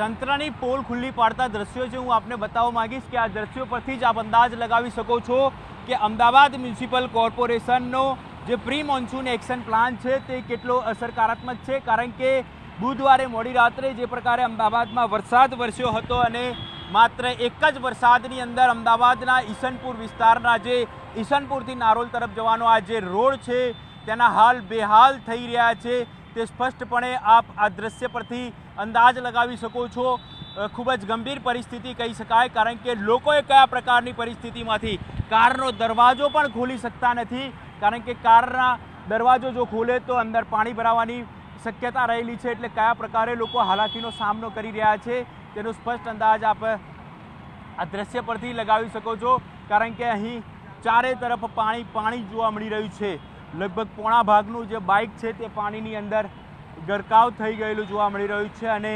તંત્રની પોલ ખુલ્લી પાડતા દ્રશ્યો છે. હું આપને બતાવવા માંગીશ કે આ દ્રશ્યો પરથી જ આપ અંદાજ લગાવી શકો છો કે અમદાવાદ મ્યુનિસિપલ કોર્પોરેશનનો જે પ્રી મોન્સૂન એક્શન પ્લાન છે તે કેટલો અસરકારાત્મક છે? કારણ કે બુધવારે મોડી રાત્રે જે પ્રકારે અમદાવાદમાં વરસાદ વરસ્યો હતો અને માત્ર એક જ વરસાદની અંદર અમદાવાદના ઈસનપુર વિસ્તારના જે ઈસનપુરથી નારોલ તરફ જવાનો આ જે રોડ છે, તેના હાલ બેહાલ થઈ રહ્યા છે. તે સ્પષ્ટપણે આપ આ દ્રશ્ય પરથી અંદાજ લગાવી શકો છો. ખૂબ જ ગંભીર પરિસ્થિતિ કહી શકાય, કારણ કે લોકોએ કયા પ્રકારની પરિસ્થિતિમાંથી કારનો દરવાજો પણ ખોલી શકતા નથી. કારણ કે કારના દરવાજો જો ખોલે તો અંદર પાણી ભરાવાની શક્યતા રહેલી છે, એટલે કયા પ્રકારે લોકો હાલાકીનો સામનો કરી રહ્યા છે, તેનો સ્પષ્ટ અંદાજ આપ આ દ્રશ્ય પરથી લગાવી શકો છો. કારણ કે અહીં ચારે તરફ પાણી પાણી જોવા મળી રહ્યું છે. લગભગ પોણા ભાગનું જે બાઇક છે તે પાણીની અંદર ગરકાવ થઈ ગયેલું જોવા મળી રહ્યું છે અને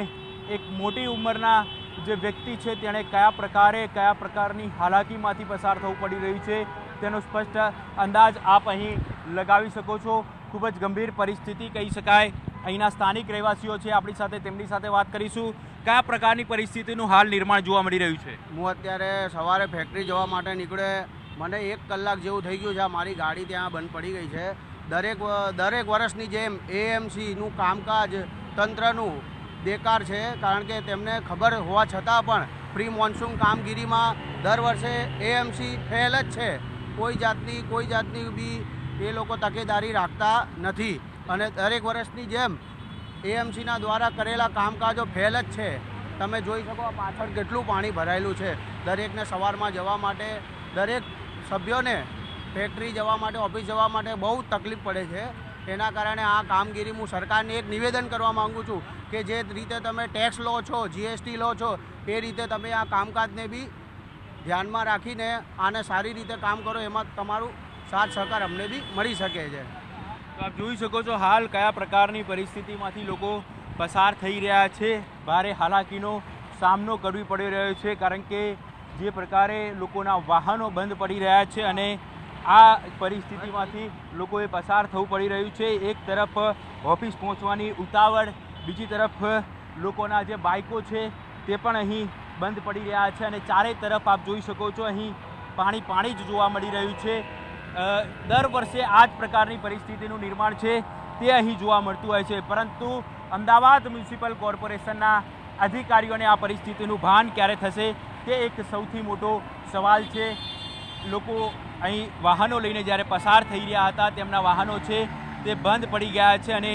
એક મોટી ઉંમરના જે વ્યક્તિ છે તેણે કયા પ્રકારે, કયા પ્રકારની હાલાકીમાંથી પસાર થવું પડી રહ્યું છે, તેનો સ્પષ્ટ અંદાજ આપ અહીં લગાવી શકો છો. ખૂબ જ ગંભીર પરિસ્થિતિ કહી શકાય. અહીંના સ્થાનિક રહેવાસીઓ છે, આપણી સાથે તેમની સાથે વાત કરીશું. કયા પ્રકારની પરિસ્થિતિનું હાલ નિર્માણ જોવા મળી રહ્યું છે? હું અત્યારે સવારે ફેક્ટરી જવા માટે નીકળે. મને એક કલાક જેવું થઈ ગયું છે મારી ગાડી ત્યાં બંધ પડી ગઈ છે. દરેક દરેક વર્ષની જેમ એએમસીનું કામકાજ તંત્રનું બેકાર છે, કારણ કે તેમને ખબર હોવા છતાં પણ પ્રી મોન્સૂન કામગીરીમાં દર વર્ષે એએમસી ફેલ જ છે. કોઈ જાતની કોઈ જાતની બી એ લોકો તકેદારી રાખતા નથી. અને દરેક વર્ષની જેમ એએમસીના દ્વારા કરેલા કામકાજો ફેલ જ છે. તમે જોઈ શકો પાછળ કેટલું પાણી ભરાયેલું છે. દરેકને સવારમાં જવા માટે દરેક સભ્યોને ફેક્ટરી જવા માટે ઓફિસ જવા માટે બહુ તકલીફ પડે છે. એના કારણે આ કામગીરી હું સરકારને એક નિવેદન કરવા માગું છું કે જે રીતે તમે ટેક્સ લો છો જીએસટી લો છો, એ રીતે તમે આ કામકાજને બી ધ્યાનમાં રાખીને આને સારી રીતે કામ કરો, એમાં તમારું સાથ સહકાર અમને બી મળી શકે છે. તો આપ જોઈ શકો છો હાલ કયા પ્રકારની પરિસ્થિતિમાંથી લોકો પસાર થઈ રહ્યા છે. ભારે હાલાકીનો સામનો કરવી પડી રહ્યો છે, કારણ કે જે પ્રકારે લોકોના વાહનો બંધ પડી રહ્યા છે અને આ પરિસ્થિતિમાંથી લોકોએ પસાર થવું પડી રહ્યું છે. એક તરફ ઓફિસ પહોંચવાની ઉતાવળ, બીજી તરફ લોકોના જે બાઇકો છે તે પણ અહીં બંધ પડી રહ્યા છે અને ચારે તરફ આપ જોઈ શકો છો, અહીં પાણી પાણી જ જોવા મળી રહ્યું છે. દર વર્ષે આ જ પ્રકારની પરિસ્થિતિનું નિર્માણ છે, તે અહીં જોવા મળતું હોય છે. પરંતુ અમદાવાદ મ્યુનિસિપલ કોર્પોરેશનના અધિકારીઓને આ પરિસ્થિતિનું ભાન ક્યારે થશે, તે એક સૌથી મોટો સવાલ છે. લોકો અહીં વાહનો લઈને જ્યારે પસાર થઈ રહ્યા હતા, તેમના વાહનો છે તે બંધ પડી ગયા છે અને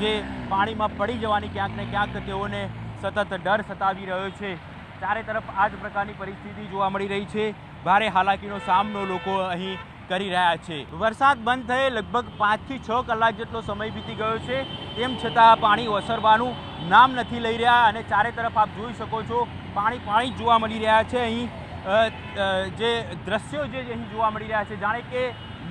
જે પાણીમાં પડી જવાની ક્યાંક ને ક્યાંક તેઓને સતત ડર સતાવી રહ્યો છે. ચારે તરફ આ જ પ્રકારની પરિસ્થિતિ જોવા મળી રહી છે. ભારે હાલાકીનો સામનો લોકો અહીં કરી રહ્યા છે. વરસાદ બંધ થયે લગભગ પાંચથી છ કલાક જેટલો સમય વીતી ગયો છે. તેમ છતાં પાણી ઓસરવાનું નામ નથી લઈ રહ્યા અને ચારે તરફ આપ જોઈ શકો છો, પાણી પાણી જોવા મળી રહ્યા છે. અહીં જે દ્રશ્યો જે અહીં જોવા મળી રહ્યા છે, જાણે કે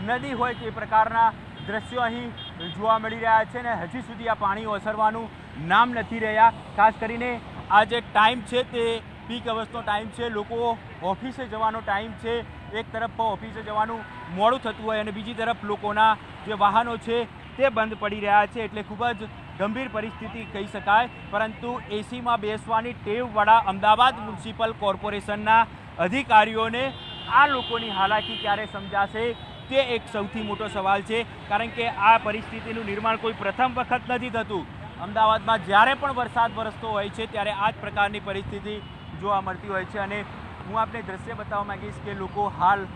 નદી હોય તે પ્રકારના દ્રશ્યો અહીં જોવા મળી રહ્યા છે ને હજી સુધી આ પાણી ઓસરવાનું નામ નથી રહ્યા. ખાસ કરીને આ જે ટાઈમ છે તે પીક અવર્સનો ટાઈમ છે, લોકો ઓફિસે જવાનો ટાઈમ છે, એક તરફ ઓફિસે જવાનું મોડું થતું હોય અને બીજી તરફ લોકોના જે વાહનો છે તે બંધ પડી રહ્યા છે એટલે ખૂબ જ ગંભીર પરિસ્થિતિ કહી શકાય. પરંતુ એસીમાં બેસવાની ટેવવાળા અમદાવાદ મ્યુનિસિપલ કોર્પોરેશનના અધિકારીઓને આ લોકોની હાલાકી ક્યારે સમજાશે, તે એક સૌથી મોટો સવાલ છે. કારણ કે આ પરિસ્થિતિનું નિર્માણ કોઈ પ્રથમ વખત નથી થતું. અમદાવાદમાં જ્યારે પણ વરસાદ વરસતો હોય છે, ત્યારે આ જ પ્રકારની પરિસ્થિતિ જોવા મળતી હોય છે. અને હું આપને દ્રશ્ય બતાવવા માગીશ કે લોકો હાલ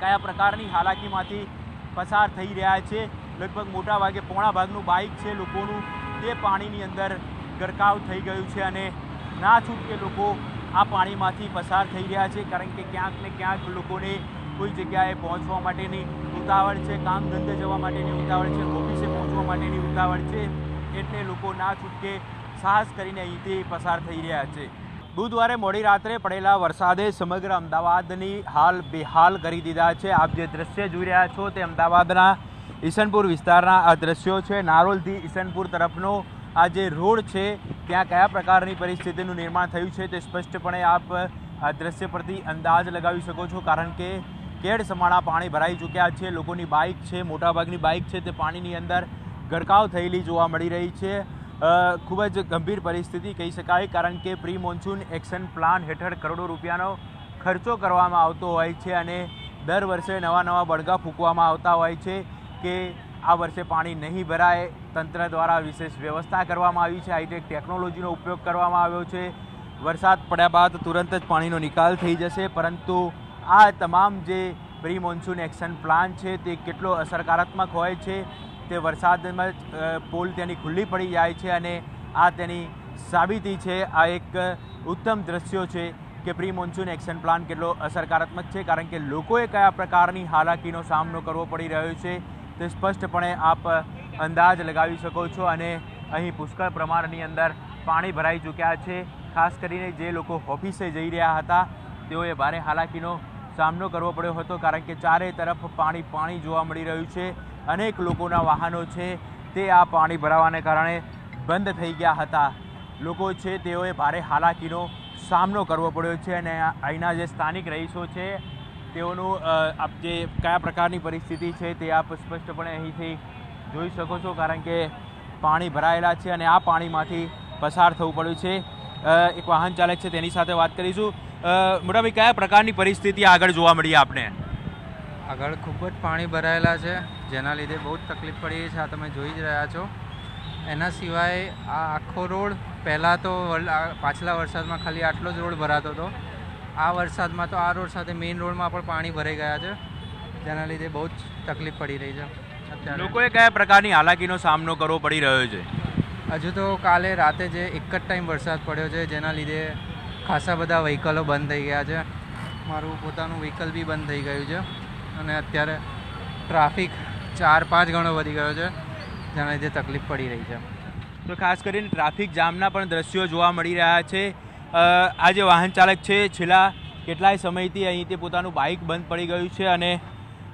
કયા પ્રકારની હાલાકીમાંથી પસાર થઈ રહ્યા છે. લગભગ મોટા ભાગે પોણા ભાગનું બાઇક છે લોકોનું. તે પાણીની અંદર ગરકાવ થઈ ગયું છે અને ના છૂટકે લોકો આ પાણીમાંથી પસાર થઈ રહ્યા છે, કારણ કે ક્યાંક ને ક્યાંક લોકોને કોઈ જગ્યાએ પહોંચવા માટેની ઉતાવળ છે, કામ ધંધે જવા માટેની ઉતાવળ છે, ઓફિસે પહોંચવા માટેની ઉતાવળ છે, એટલે લોકો ના છૂટકે સાહસ કરીને અહીંથી પસાર થઈ રહ્યા છે. બુધવારે મોડી રાત્રે પડેલા વરસાદે સમગ્ર અમદાવાદની હાલ બેહાલ કરી દીધા છે. આપ જે દ્રશ્ય જોઈ રહ્યા છો તે અમદાવાદના ઈસનપુર વિસ્તારના આ દ્રશ્યો છે. નારોલથી ઈસનપુર તરફનો આ જે રોડ છે, ત્યાં કયા પ્રકારની પરિસ્થિતિનું નિર્માણ થયું છે તે સ્પષ્ટપણે આપ, આ દ્રશ્ય પરથી અંદાજ લગાવી શકો છો. કારણ કે કેડ સમાણા પાણી ભરાઈ ચૂક્યા છે, લોકોની બાઇક છે, મોટાભાગની બાઇક છે, તે પાણીની અંદર ગરકાવ થયેલી જોવા મળી રહી છે. ખૂબ જ ગંભીર પરિસ્થિતિ કહી શકાય, કારણ કે પ્રી મોન્સૂન એક્શન પ્લાન હેઠળ કરોડો રૂપિયાનો ખર્ચો કરવામાં આવતો હોય છે અને દર વર્ષે નવા નવા બળગા ફૂંકવામાં આવતા હોય છે કે આ વર્ષે પાણી નહીં ભરાય. તંત્ર દ્વારા વિશેષ વ્યવસ્થા કરવામાં આવી છે. હાઈટેક ટેકનોલોજીનો ઉપયોગ કરવામાં આવ્યો છે. વરસાદ પડ્યા બાદ તુરંત જ પાણીનો નિકાલ થઈ જશે. પરંતુ આ તમામ જે પ્રી મોન્સૂન એક્શન પ્લાન છે, તે કેટલો અસરકારાત્મક હોય છે? તે વરસાદમાં જ પોલ તેની ખુલ્લી પડી જાય છે અને આ તેની સાબિતી છે. આ એક ઉત્તમ દ્રશ્યો છે કે પ્રી મોન્સૂન એક્શન પ્લાન કેટલો અસરકારાત્મક છે, કારણ કે લોકોએ કયા પ્રકારની હાલાકીનો સામનો કરવો પડી રહ્યો છે? તે સ્પષ્ટપણે આપ અંદાજ લગાવી શકો છો અને અહીં પુષ્કળ પ્રમાણની અંદર પાણી ભરાઈ ચૂક્યા છે. ખાસ કરીને જે લોકો ઓફિસે જઈ રહ્યા હતા, તેઓએ ભારે હાલાકીનો સામનો કરવો પડ્યો હતો, કારણ કે ચારે તરફ પાણી પાણી જોવા મળી રહ્યું છે. અનેક લોકોના વાહનો છે, તે આ પાણી ભરાવાને કારણે બંધ થઈ ગયા હતા. લોકો છે, તેઓએ ભારે હાલાકીનો સામનો કરવો પડ્યો છે અને અહીંના જે સ્થાનિક રહીશો છે તેઓનું આપ જે કયા પ્રકારની પરિસ્થિતિ છે તે આપ સ્પષ્ટપણે અહીંથી જોઈ શકો છો, કારણ કે પાણી ભરાયેલા છે અને આ પાણીમાંથી પસાર થવું પડ્યું છે. એક વાહન ચાલક છે તેની સાથે વાત કરીશું. મોટાભાઈ કયા પ્રકારની પરિસ્થિતિ આગળ જોવા મળી આપને? આગળ ખૂબ જ પાણી ભરાયેલા છે, જેના લીધે બહુ જ તકલીફ પડી છે, આ તમે જોઈ જ રહ્યા છો. એના સિવાય આ આખો રોડ પહેલાં તો પાછલા વરસાદમાં ખાલી આટલો જ રોડ ભરાતો હતો. આ વરસાદમાં તો આ રોડ સાથે મેઇન રોડમાં પણ પાણી ભરાઈ ગયા છે. જેના લીધે બહુ જ તકલીફ પડી રહી છે. અત્યારે લોકોએ કયા પ્રકારની હાલાકીનો સામનો કરવો પડી રહ્યો છે? હજુ તો કાલે રાતે જે એક જ ટાઈમ વરસાદ પડ્યો છે જેના લીધે ખાસા બધા વ્હીકલો બંધ થઈ ગયા છે. મારું પોતાનું વ્હીકલ બી બંધ થઈ ગયું છે. અને અત્યારે ટ્રાફિક ચાર પાંચ ગણો વધી ગયો છે જેના લીધે તકલીફ પડી રહી છે. તો ખાસ કરીને ટ્રાફિક જામના પણ દ્રશ્યો જોવા મળી રહ્યા છે. આ જે વાહન ચાલક છે છેલ્લા કેટલાય સમયથી અહીંથી પોતાનું બાઇક બંધ પડી ગયું છે અને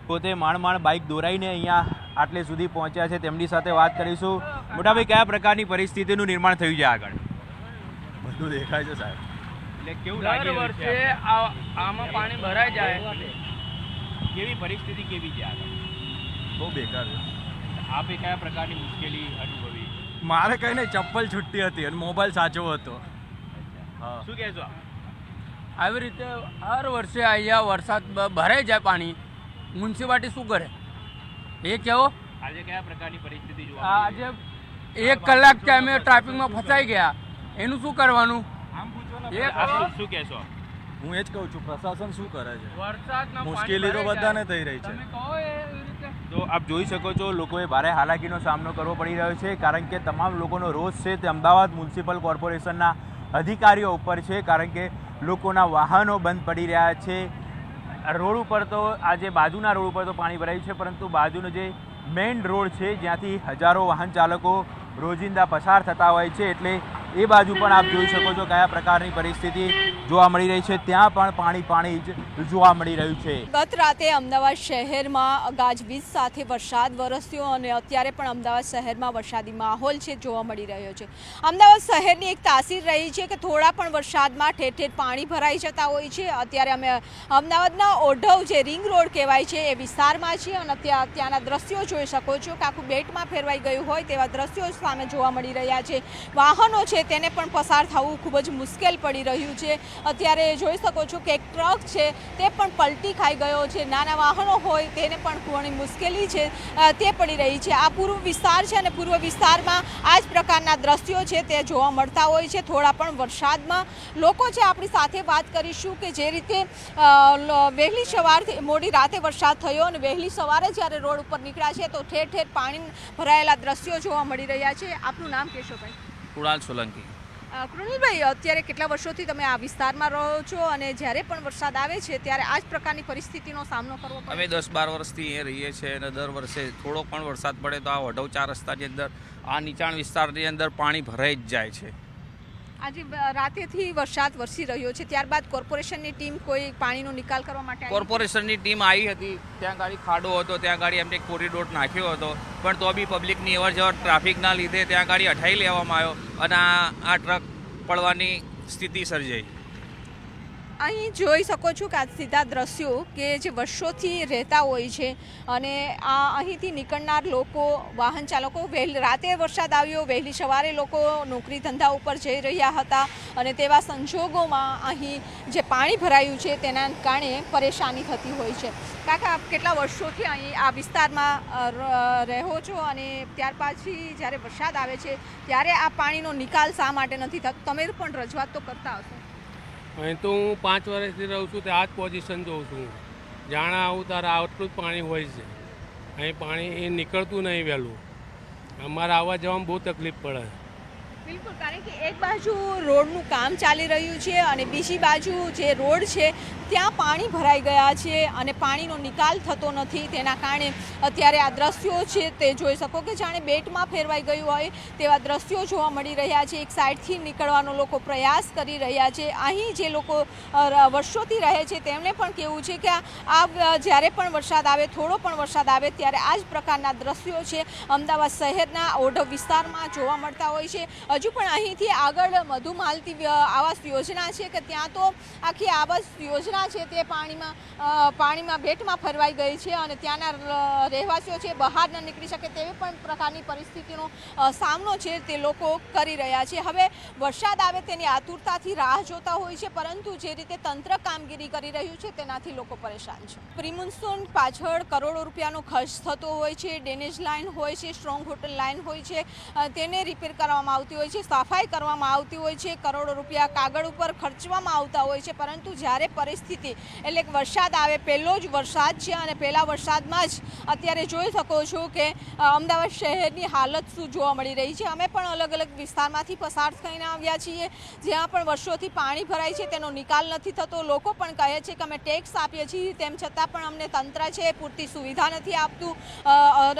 પોતે માણ માણ બાઇક દોરાઈને અહીંયા આટલે સુધી પહોંચ્યા છે. તેમની સાથે વાત કરીશું. મોટાભાઈ કયા પ્રકારની પરિસ્થિતિનું નિર્માણ થયું છે આગળ? બધું દેખાય છે સાહેબ. એટલે કેવું લાગે વર્ષે આ- આમાં પાણી ભરાઈ જાય. કેવી પરિસ્થિતિ કેવી છે આગળ? બહુ બેકાર છે. આપે કયા પ્રકારની મુશ્કેલી અનુભવી? મારે કઈ નહીં ચપ્પલ છૂટી હતી અને મોબાઈલ સાચો હતો. શું કહેશો? આવી રીતે હર વર્ષે અહીંયા વરસાદ ભરાઈ જાય પાણી. મ્યુનિસિપાલિટી શું કરે? એ કેવો? આજે કયા પ્રકારની પરિસ્થિતિ જોવા આજે એક કલાક કે અમે ટ્રાફિકમાં ફસાઈ ગયા. એનું શું કરવાનું? શું- કહેશો? હું એ જ કહું છું પ્રશાસન શું કરે છે? મુશ્કેલી તો બધાને થઈ રહી છે. તમે કહો એ રીતે. તો આપ જોઈ શકો છો લોકોએ ભારે હાલાકીનો સામનો કરવો પડી રહ્યો છે કારણ કે તમામ લોકોનો રોષ છે તે અમદાવાદ મ્યુનિસિપલ કોર્પોરેશનના અધિકારીઓ ઉપર છે, કારણ કે લોકોના વાહનો બંધ પડી રહ્યા છે. રોડ ઉપર તો આજે બાજુના રોડ ઉપર તો પાણી ભરાયું છે, પરંતુ બાજુનો જે મેઇન રોડ છે, જ્યાંથી હજારો વાહન ચાલકો રોજિંદા પસાર થતા હોય છે, એટલે એ બાજુ પણ આપ જોઈ શકો છો કયા પ્રકારની પરિસ્થિતિ જોવા મળી રહી છે. ત્યાં પણ પાણી પાણી જ જોવા મળી રહ્યું છે. ગત રાતે અમદાવાદ શહેરમાં ગાજવીજ સાથે વરસાદ વરસ્યો અને અત્યારે પણ અમદાવાદ શહેરમાં વરસાદી માહોલ છે જોવા મળી રહ્યો છે. અમદાવાદ શહેરની એક તાસીર રહી છે કે થોડા પણ વરસાદમાં ઠેર ઠેર પાણી ભરાઈ જતા હોય છે. અત્યારે અમે અમદાવાદના ઓઢવ જે રિંગ રોડ કહેવાય છે એ વિસ્તારમાં છીએ અને ત્યાં ત્યાંના દ્રશ્યો જોઈ શકો છો કે આખું બેટમાં ફેરવાઈ ગયું હોય તેવા દ્રશ્યો સામે જોવા મળી રહ્યા છે. વાહનો છે તેને પણ પસાર થવું ખૂબ જ મુશ્કેલ પડી રહ્યું છે. અત્યારે જોઈ શકો છો કે એક ટ્રક છે, તે પણ પલટી ખાઈ ગયો છે. નાના વાહનો હોય તેને પણ ઘણી મુશ્કેલી છે તે પડી રહી છે. આ પૂર્વ વિસ્તાર છે અને પૂર્વ વિસ્તારમાં આ જ પ્રકારના દ્રશ્યો છે તે જોવા મળતા હોય છે. થોડા પણ વરસાદમાં લોકો છે આપણી સાથે વાત કરીશું કે જે રીતે વહેલી સવારથી, મોડી રાતે વરસાદ થયો અને વહેલી સવારે જ્યારે રોડ ઉપર નીકળ્યા છે તો ઠેર ઠેર પાણી ભરાયેલા દ્રશ્યો જોવા મળી રહ્યા છે. આપનું નામ કહેશો ભાઈ કુણાલ સોલંકી. કૃણિલભાઈ અત્યારે કેટલા વર્ષોથી તમે આ વિસ્તારમાં રહો છો અને જ્યારે પણ વરસાદ આવે છે ત્યારે આ જ પ્રકારની પરિસ્થિતિનો સામનો કરવો પડે? અમે દસ બાર વર્ષથી અહીંયા રહીએ છીએ અને દર વર્ષે થોડો પણ વરસાદ પડે તો આ વઢવ ચાર રસ્તાની અંદર આ નીચાણ વિસ્તારની અંદર પાણી ભરાઈ જ જાય છે. આજે રાતેથી વરસાદ વરસી રહ્યો છે. ત્યારબાદ કોર્પોરેશનની ટીમ કોઈ પાણીનો નિકાલ કરવા માટે કોર્પોરેશનની ટીમ આવી હતી. ત્યાં ગાડી ખાડો હતો, ત્યાં ગાડી એમને કોરિડોર નાખ્યો હતો. પણ તો બી પબ્લિકની અવર જવર ટ્રાફિકના લીધે ત્યાં ગાડી અઠાઈ લેવામાં આવ્યો અને આ આ ટ્રક પડવાની સ્થિતિ સર્જાઈ. અહીં જોઈ શકો છો કે આ સીધા દ્રશ્યો કે જે વર્ષોથી રહેતા હોય છે અને આ અહીંથી નીકળનાર લોકો, વાહન ચાલકો, વહેલી રાતે વરસાદ આવ્યો, વહેલી સવારે લોકો નોકરી ધંધા ઉપર જઈ રહ્યા હતા અને તેવા સંજોગોમાં અહીં જે પાણી ભરાયું છે તેના કારણે પરેશાની થતી હોય છે. કાકા કેટલા વર્ષોથી અહીં આ વિસ્તારમાં રહો છો અને ત્યાર પછી જ્યારે વરસાદ આવે છે, ત્યારે આ પાણીનો નિકાલ શા માટે નથી થતો? તમે પણ રજૂઆત તો કરતા હશો. અહીં તો હું પાંચ વર્ષથી રહું છું, તે આ જ પોઝિશન જોઉં છું જાણે આવું તારા આટલું જ પાણી હોય છે. અહીં પાણી એ નીકળતું નહીં વહેલું. અમારે આવવા જવામાં બહુ તકલીફ પડે. બિલકુલ, કારણ કે એક બાજુ રોડનું કામ ચાલી રહ્યું છે અને બીજી બાજુ જે રોડ છે, ત્યાં પાણી ભરાઈ ગયા છે અને પાણીનો નિકાલ થતો નથી. તેના કારણે અત્યારે આ દ્રશ્યો છે તે જોઈ શકો કે જાણે બેટમાં ફેરવાઈ ગયું હોય તેવા દ્રશ્યો જોવા મળી રહ્યા છે. એક સાઈડથી નીકળવાનો લોકો પ્રયાસ કરી રહ્યા છે. અહીં જે લોકો વર્ષોથી રહે છે તેમણે પણ કહેવું છે કે આ, જ્યારે પણ વરસાદ આવે, થોડો પણ વરસાદ આવે, ત્યારે આ જ પ્રકારના દ્રશ્યો છે. અમદાવાદ શહેરના ઓઢવ વિસ્તારમાં જોવા મળતા હોય છે. હજુ પણ અહીંથી આગળ મધુ માલતી આવાસ યોજના છે કે ત્યાં તો આખી આવાસ યોજના છે તે પાણીમાં પાણીમાં બેટમાં ફરવાઈ ગઈ છે અને ત્યાંના રહેવાસીઓ છે બહાર ન નીકળી શકે તેવી પણ પ્રકારની પરિસ્થિતિનો સામનો છે તે લોકો કરી રહ્યા છે. હવે વરસાદ આવે તેની આતુરતાથી રાહ જોતા હોય છે, પરંતુ જે રીતે તંત્ર કામગીરી કરી રહ્યું છે તેનાથી લોકો પરેશાન છે. પ્રિમોન્સૂન પાછળ કરોડો રૂપિયાનો ખર્ચ થતો હોય છે, ડેનેજ લાઇન હોય છે, સ્ટ્રોંગ હોટલ લાઇન હોય છે તેને રિપેર કરવામાં આવતી હોય છે, સફાઈ કરવામાં આવતી હોય છે, કરોડો રૂપિયા કાગળ ઉપર ખર્ચવામાં આવતા હોય છે, પરંતુ જ્યારે પરિસ્થિતિ, એટલે વરસાદ આવે, પહેલો જ વરસાદ છે અને પહેલા વરસાદમાં જ અત્યારે જોઈ શકો છો કે અમદાવાદ શહેરની હાલત શું જોવા મળી રહી છે. અમે પણ અલગ અલગ વિસ્તારમાંથી પસાર થઈને આવ્યા છીએ, જ્યાં પણ વર્ષોથી પાણી ભરાય છે, તેનો નિકાલ નથી થતો. લોકો પણ કહે છે કે અમે ટેક્સ આપીએ છીએ, તેમ છતાં પણ અમને તંત્ર છે, પૂરતી સુવિધા નથી આપતું.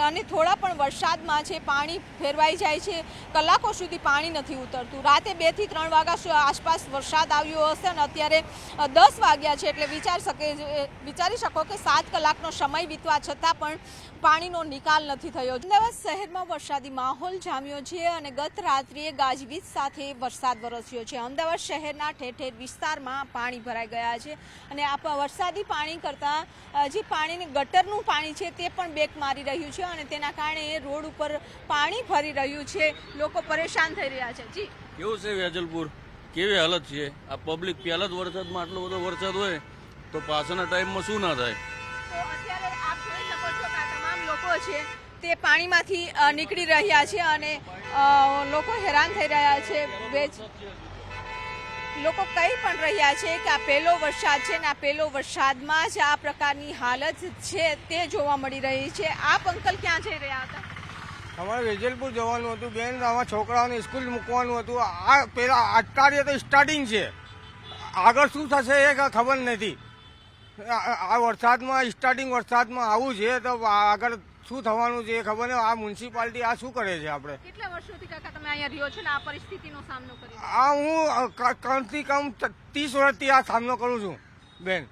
અને થોડા પણ વરસાદમાં છે, પાણી ફેરવાઈ જાય છે. કલાકો સુધી પાણી નથી ઉતરતું. રાતે બેથી ત્રણ વાગ્યા આસપાસ વરસાદ આવ્યો હશે અને અત્યારે દસ વાગ્યા છે એટલે વિચાર શકે વિચારી શકો કે સાત કલાકનો સમય વીતવા છતાં પણ પાણીનો નિકાલ નથી થયો. અમદાવાદ શહેરમાં વરસાદી માહોલ જામ્યો છે અને ગત રાત્રિએ ગાજવીજ સાથે વરસાદ વરસ્યો છે. અમદાવાદ શહેરના ઠેર ઠેર વિસ્તારમાં પાણી ભરાઈ ગયા છે અને આ વરસાદી પાણી કરતાં જે પાણીની ગટરનું પાણી છે તે પણ બેક મારી રહ્યું છે અને તેના કારણે રોડ ઉપર પાણી ભરી રહ્યું છે. લોકો પરેશાન થઈ રહ્યા છે. જી. કેવું છે વેજલપુર? કેવી હાલત છે? આ પબ્લિક પહેલા જ વરસાદમાં આટલો બધો વરસાદ હોય તો પાછળના ટાઈમમાં શું ના થાય? તો અત્યારે આપ જોઈ શકો છો કે આ તમામ લોકો છે તે પાણીમાંથી નીકળી રહ્યા છે અને લોકો હેરાન થઈ રહ્યા છે. વેજ લોકો કહી પણ રહ્યા છે કે આ પહેલો વરસાદ છે ને આ પહેલો વરસાદમાં જ આ પ્રકારની હાલત છે તે જોવા મળી રહી છે. આપ અંકલ ક્યાં જઈ રહ્યા હતા? અમારે વેજલપુર જવાનું હતું. બેન આમાં છોકરાઓને સ્કૂલ મૂકવાનું હતું. આ પેલા અત્યારે તો સ્ટાર્ટિંગ છે. આગળ શું થશે એ ખબર નથી. આ વરસાદમાં સ્ટાર્ટિંગ વરસાદમાં આવું છે તો આગળ શું થવાનું છે એ ખબર નહીં. આ મ્યુનિસિપાલિટી આ શું કરે છે આપણે? કેટલા વર્ષોથી કાકા તમે અહીંયા રહ્યો છો ને? આ પરિસ્થિતિનો સામનો કરી આ હું કમથી કમ ત્રીસ વર્ષથી આ સામનો કરું છું બેન.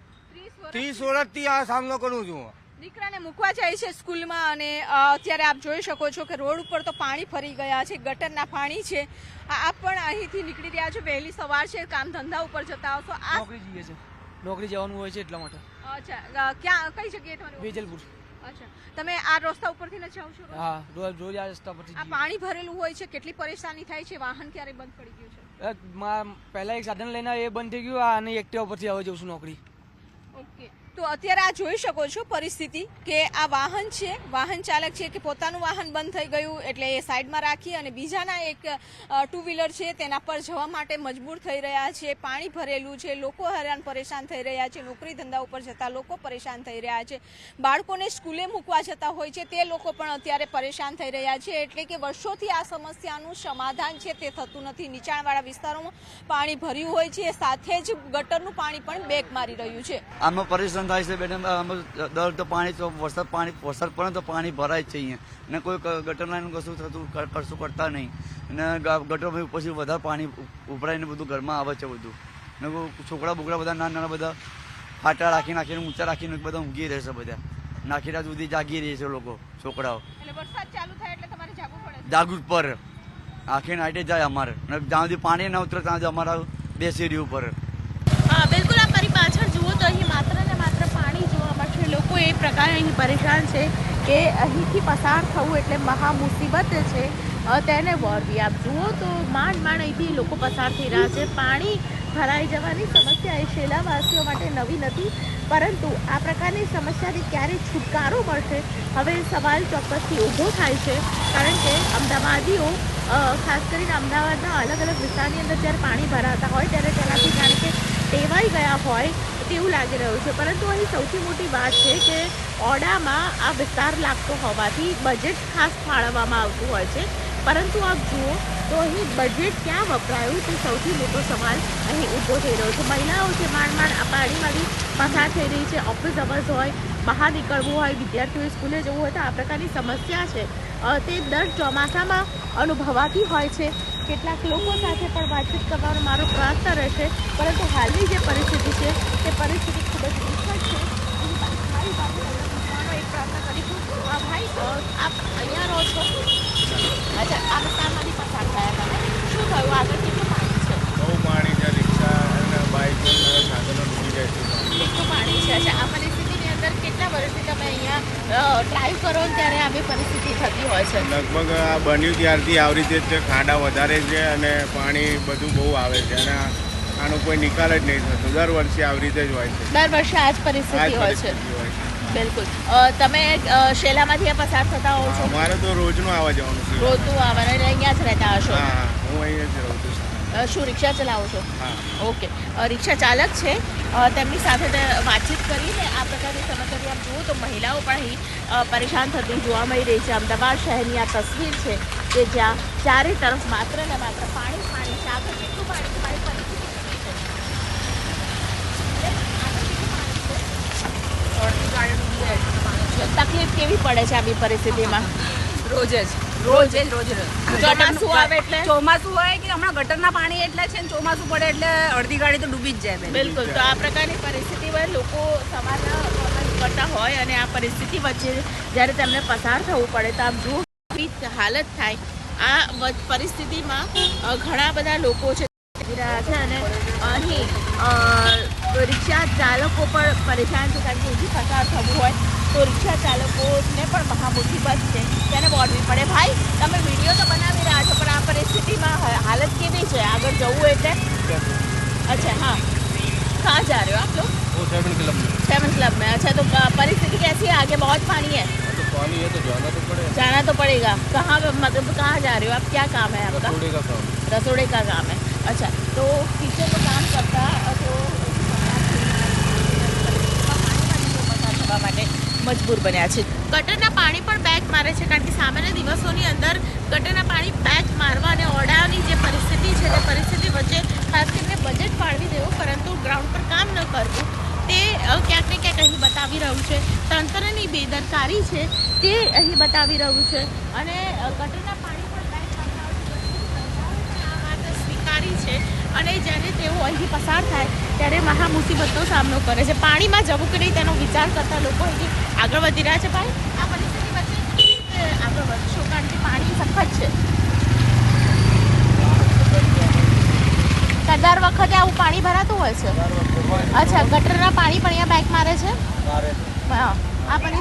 ત્રીસ વર્ષથી આ સામનો કરું છું. દીકરાને મૂકવા જાય છે સ્કૂલમાં અને અત્યારે આપ જોઈ શકો છો કે રોડ ઉપર તો પાણી ફરી ગયા છે ગટરના પાણી છે. આપ પણ અહીંથી નીકળી રહ્યા છો વહેલી સવાર છે કામ ધંધા ઉપર જતા આવશો આ નોકરી જઈએ છે નોકરી જવાનું હોય છે એટલા માટે. અચ્છા ક્યાં કઈ જગ્યાએ તમારું વેજલપુર અચ્છા તમે આ રસ્તા ઉપરથી ન જાવ છો હા રોજ રોજ આ રસ્તા પરથી આ પાણી ભરેલું હોય છે કેટલી પરેશાની થાય છે વાહન ક્યારે બંધ પડી ગયું છે. પહેલા એક સાધન લઈને એ બંધ થઈ ગયું અને એક્ટિવા પરથી આવે જઉં છું નોકરી. ઓકે. તો અત્યારે આ જોઈ શકો છો પરિસ્થિતિ કે આ વાહન છે, વાહન ચાલક છે કે પોતાનું વાહન બંધ થઈ ગયું એટલે એ સાઈડમાં રાખી અને બીજાના એક ટુ વ્હીલર છે તેના પર જવા માટે મજબૂર થઈ રહ્યા છે, પાણી ભરેલું છે, લોકો હેરાન પરેશાન થઈ રહ્યા છે, નોકરી ધંધા ઉપર જતા લોકો પરેશાન થઈ રહ્યા છે, બાળકોને સ્કૂલે મૂકવા જતા હોય છે તે લોકો પણ અત્યારે પરેશાન થઈ રહ્યા છે એટલે કે વર્ષોથી આ સમસ્યાનું સમાધાન છે તે થતું નથી. નીચાણવાળા વિસ્તારોમાં પાણી ભર્યું હોય છે, સાથે જ ગટરનું પાણી પણ બેક મારી રહ્યું છે. આમાં પરેશાન થાય છે બેન દર તો પાણી તો વરસાદ પાણી વરસાદ પડે તો પાણી ભરાય જ છે અહીંયા. અને કોઈ ગટર લાઈન કશું થતું કશું કરતા નહીં. અને ગટર ગટરમાં પછી વધારે પાણી ઉભરાઈને બધું ઘરમાં આવે છે બધું. ને છોકરા બોકરા બધા નાના નાના બધા ફાટા રાખી નાખીને ઊંચા રાખીને બધા ઊંઘી રહેશે બધા. નાખી રાત સુધી જાગી રહે છે લોકો છોકરાઓ. જાગૃત પર. આખી નાઈટે જાય અમારે. જ્યાં સુધી પાણી ના ઉતરે ત્યાં સુધી અમારા બેસી રહ્યું પર હા બિલકુલ આ લોકો એ પ્રકારે અહીં પરેશાન છે કે અહીંથી પસાર થવું એટલે મહા મુસીબત છે. તેને વળવી આપ જુઓ તો માંડ માંડ અહીંથી લોકો પસાર થઈ રહ્યા છે. પાણી ભરાઈ જવાની સમસ્યા એ શેલાવાસીઓ માટે નવી નથી, પરંતુ આ પ્રકારની સમસ્યાથી ક્યારે છુટકારો મળશે? હવે સવાલ ચોક્કસથી ઊભો થાય છે, કારણ કે અમદાવાદીઓ ખાસ કરીને અમદાવાદના અલગ અલગ વિસ્તારની અંદર જ્યારે પાણી ભરાતા હોય ત્યારે તેનાથી કારણ કે ટેવાઈ ગયા હોય. તેવું લાગી રહ્યું છે. પરંતુ અહીં સૌથી મોટી વાત છે કે ઓડામાં આ વિસ્તાર લાગતો હોવાથી બજેટ ખાસ ફાળવવામાં આવતું હોય છે. પરંતુ આપ જુઓ તો અહીં બજેટ ક્યાં વપરાયું તે સૌથી મોટો સવાલ અહીં ઊભો થઈ રહ્યો છે. મહિલાઓ છે માંડ માંડ પાણીમાંથી પસાર થઈ રહી છે ઓફિસ અવર્સ હોય, બહાર નીકળવું હોય વિદ્યાર્થીઓએ સ્કૂલે જવું હોય તો આ પ્રકારની સમસ્યા છે. તે દર ચોમાસામાં અનુભવાતી હોય છે. કેટલાક લોકો સાથે પણ વાતચીત કરવાનો મારો પ્રયત્ન રહેશે. પરંતુ હાલની જે પરિસ્થિતિ છે તે પરિસ્થિતિ ખૂબ જ વિકટ છે. મારી પાસે પૂછવાનો એક પ્રયત્ન કરીશું. આ ભાઈ આપ અહીંયા રહો છો? અચ્છા આ વિસ્તારમાંથી પસાર થયા તમે. શું થયું? આગળ કેટલું પાણી છે? બહુ પાણી છે રિક્ષા અને બાઇક સાધનો ડૂબી જાય છે. કેટલું પાણી છે? અચ્છા આ પરિસ્થિતિની અંદર કેટલા વર્ષથી તમે અહીંયા ડ્રાઈવ કરો ને ત્યારે આવી પરિસ્થિતિ થતી હોય છે? લગભગ આ બન્યું ત્યારથી આવી રીતે જ છે. ખાડા વધારે છે અને પાણી બધું બહુ આવે છે અને આનો કોઈ નિકાલ જ નહીં થતો. દર વર્ષે આવી રીતે જ હોય છે. દર વર્ષે આ જ પરિસ્થિતિ હોય છે. બિલકુલ. તમે શેલામાંથી પસાર થતા હોવ છો? અમારે તો રોજનું આવવા જવાનું છે. રોજનું આવવાનું એટલે અહીંયા જ રહેતા હશો? હા હા હું અહીંયા જ રહું છું. શું રિક્ષા ચલાવો છો? ઓકે. રિક્ષા ચાલક છે. તેમની સાથે વાતચીત કરીને આ પ્રકારની સમસ્યાથી આપ જુઓ તો મહિલાઓ પણ અહીં પરેશાન થતી જોવા મળી રહી છે. અમદાવાદ શહેરની આ તસવીર છે કે જ્યાં ચારે તરફ માત્ર ને માત્ર પાણી પાણી છે? આગળ કેટલું પાણી પાણી તકલીફ કેવી પડે છે આવી પરિસ્થિતિમાં? રોજ જ. રોજ રોજ ચોમાસું આવે એટલે? ચોમાસું હોય કે હમણાં ગટરના પાણી એટલા છે ને ચોમાસું પડે એટલે અડધી ગાડી તો ડૂબી જ જાય બિલકુલ. તો આ પ્રકારની પરિસ્થિતિમાં લોકો સવારના કરતા હોય અને આ પરિસ્થિતિ વચ્ચે જ્યારે તેમને પસાર થવું પડે તો આમ જુઓ હાલત થાય. આ પરિસ્થિતિમાં ઘણા બધા લોકો છે રહ્યા છે અને અહીં રિક્ષા ચાલકો પણ પરેશાન છે કારણ કે પસાર થવું હોય. તો રિક્ષા ચાલકોને પણ મહા મુસીબત છે તેને વળવી પડે ભાઈ તમે વિડીયો તો બનાવી રહ્યા છો પણ આ પરિસ્થિતિમાં હ- હાલત કેવી છે આગળ જવું એટલે अच्छा हाँ कहाँ जा रहे हो आप लोग वो सेवन क्लब में सेवन क्लब में अच्छा तो अ, परिस्थिति कैसी है आगे बहुत पानी है तो पानी है तो जाना तो पड़ेगा जाना तो पड़ेगा कहाँ पे- मतलब कहाँ जा रहे हो आप क्या काम है आपका थोड़े का काम रसोड़े का काम है अच्छा तो किचन में काम करता મજબૂર બન્યા છે. ગટરના પાણી પણ બેક મારે છે કારણ કે સામાન્ય દિવસોની અંદર ગટરના પાણી બેક મારવા અને ઓરડાની જે પરિસ્થિતિ છે તે પરિસ્થિતિ વચ્ચે ખાસ કરીને બજેટ ફાળવી દેવું, પરંતુ ગ્રાઉન્ડ પર કામ ન કરવું, તે ક્યાંક ને ક્યાંક અહીં બતાવી રહ્યું છે. તંત્રની બેદરકારી છે, તે અહીં બતાવી રહ્યું છે. અને ગટરના પાણી પણ બેક મારતા હોય છે. સરકારે આ વાત સ્વીકારી છે અને જ્યારે તેઓ અહીંથી પસાર થાય ત્યારે મહા મુસીબતનો સામનો કરે છે. પાણીમાં જવું કે નહીં તેનો વિચાર કરતા લોકો અહીં આગળ વધી રહ્યા છે. ભાઈ આ પરિસ્થિતિ વચ્ચે આગળ વધશો કારણ કે પાણી સખત છે. દર વખતે આવું પાણી ભરાતું હોય છે? અચ્છા ગટરના પાણી પણ અહીંયા બેક મારે છે. હા આ પરિસ્થિતિ